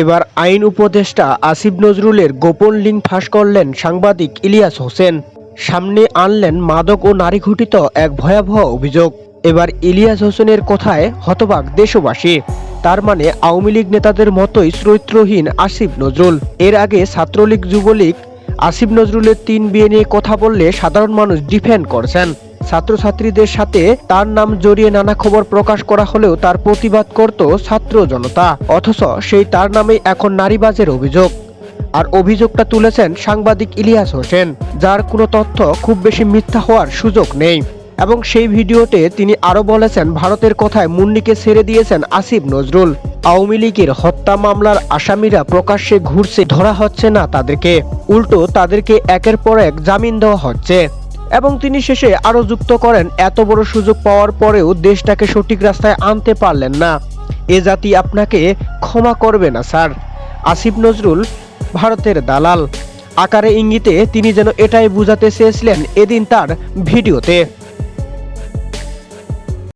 এবার আইন উপদেষ্টা আসিফ নজরুলের গোপন লিঙ্ক ফাঁস করলেন সাংবাদিক ইলিয়াস হোসেন। সামনে আনলেন মাদক ও নারী ঘটিত এক ভয়াবহ অভিযোগ। এবার ইলিয়াস হোসেনের কথায় হতবাক দেশবাসী। তার মানে আওয়ামী লীগ নেতাদের মতোই চরিত্রহীন আসিফ নজরুল। এর আগে ছাত্রলীগ, যুবলীগ, আসিফ নজরুলের তিন বিয়ে নিয়ে কথা বললে সাধারণ মানুষ ডিফেন্ড করছেন। ছাত্রছাত্রীদের সাথে তার নাম জড়িয়ে নানা খবর প্রকাশ করা হলেও তার প্রতিবাদ করত ছাত্র জনতা। অথচ সেই তার নামে এখন নারীবাজের অভিযোগ। আর অভিযোগটা তুলেছেন সাংবাদিক ইলিয়াস হোসেন, যার কোনো তথ্য খুব বেশি মিথ্যা হওয়ার সুযোগ নেই। এবং সেই ভিডিওতে তিনি আরও বলেছেন, ভারতের কথায় মুন্নিকে ছেড়ে দিয়েছেন আসিফ নজরুল। আওয়ামী লীগের হত্যা মামলার আসামিরা প্রকাশ্যে ঘুরছে, ধরা হচ্ছে না তাদেরকে। উল্টো তাদেরকে একের পর এক জামিন দেওয়া হচ্ছে। এবং তিনি শেষে আরও যুক্ত করেন, এত বড় সুযোগ পাওয়ার পরেও দেশটাকে সঠিক রাস্তায় আনতে পারলেন না। এ জাতি আপনাকে ক্ষমা করবে না, স্যার। আসিফ নজরুল, ভারতের দালাল। আকারে ইঙ্গিতে তিনি যেন এটাই বুঝাতে চেয়েছিলেন এদিন তার ভিডিওতে।